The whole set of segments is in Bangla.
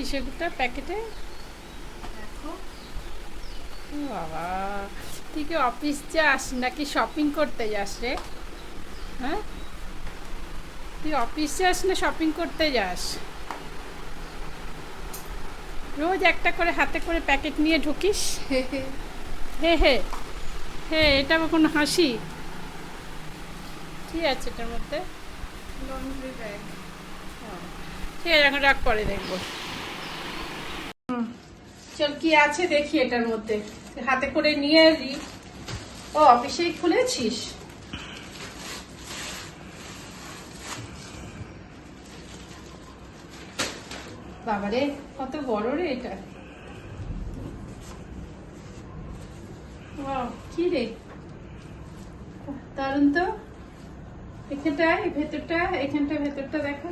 এনেছিস এগুলো প্যাকেটে বাবা তুই কি অফিস যাস নাকি শপিং করতে যাস রে? হ্যাঁ? তুই অফিস যাস না শপিং করতে যাস? রোজ একটা করে হাতে করে প্যাকেট নিয়ে ঢুকিস? হে হে হে এটা কোনো হাসি? ঠিক আছে এটার মধ্যে? Laundry bag. ঠিক আছে এখন রাগ পরে দেখব। চল, কি আছে দেখি এটার মধ্যে। হাতে করে নিয়ে এলি। ও অফিসেই খুলেছিস? বাবারে, কত বড় রে এটা। কি রে? দারুণ তো। এখানটা ভেতরটা এখানটা, ভেতরটা দেখো।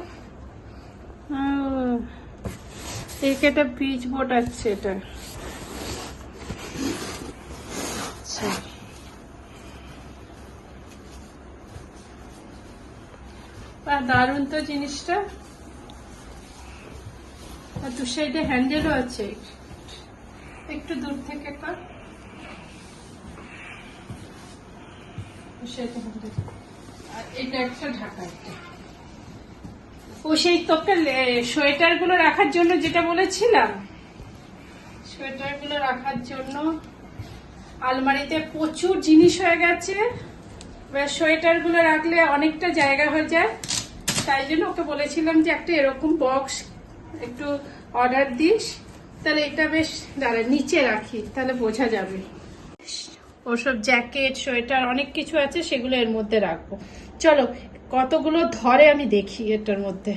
একটা পিচ বোর্ড আছে এটা। আচ্ছা। দারুণ তো জিনিসটা। আর দু সাইডে হ্যান্ডেলও আছে। একটু দূর থেকে কর আর এটা একটা ঢাকা একটা। ও সেই তোকে সোয়েটারগুলো রাখার জন্য যেটা বলেছিলাম? সোয়েটারগুলো রাখার জন্য আলমারিতে প্রচুর জিনিস হয়ে গেছে। সোয়েটারগুলো রাখলে অনেকটা জায়গা হয়ে যায়। তাই জন্য ওকে বলেছিলাম যে একটা এরকম বক্স একটু অর্ডার দিস। তাহলে এটা বেশ, দাঁড়া, নিচে রাখি, তাহলে বোঝা যাবে। ওসব জ্যাকেট, সোয়েটার অনেক কিছু আছে, সেগুলো এর মধ্যে রাখব। চলো কতগুলো ধরে আমি দেখি এটার মধ্যে।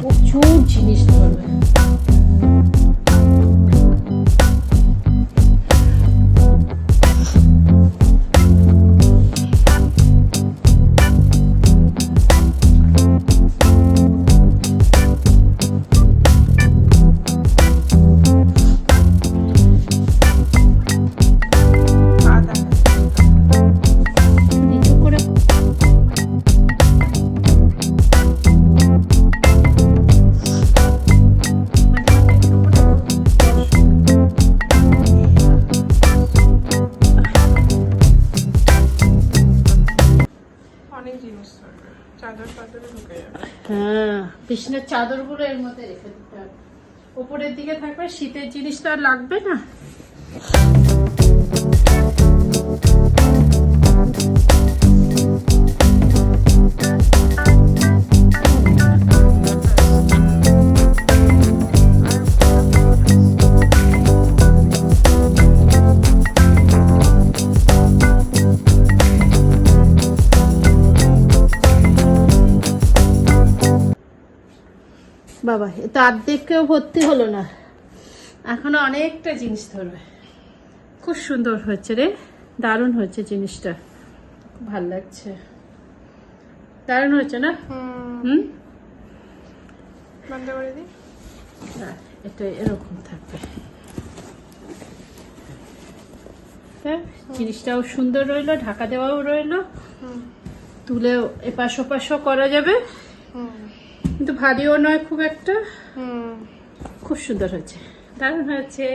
প্রচুর জিনিস ধরবে। অনেক জিনিস থাকবে। চাদর চাদরে ঢুকে যাবে। হ্যাঁ। বিছনার চাদরগুলো এর মধ্যে রেখে দিতে হবে। উপরের দিকে থাকবে শীতের জিনিস তো আর লাগবে না। বাবা এ তো অর্ধেককেও ভর্তি হলো না। এখনও অনেকটা জিনিস ধরবে। খুব সুন্দর হচ্ছে রে দারুণ হচ্ছে জিনিসটা। খুব ভালো লাগছে। দারুণ হচ্ছে না? হুম। হুম? বন্ধ করে দিই। হ্যাঁ, এটা এরকম থাকবে। হ্যাঁ, জিনিসটাও সুন্দর রইল ঢাকা দেওয়াও রইল। তুলেও এপাশ ওপাশও করা যাবে। হুম। কিন্তু ভারীও নয় খুব একটা। খুব সুন্দর হয়েছে। দারুণ হয়েছে।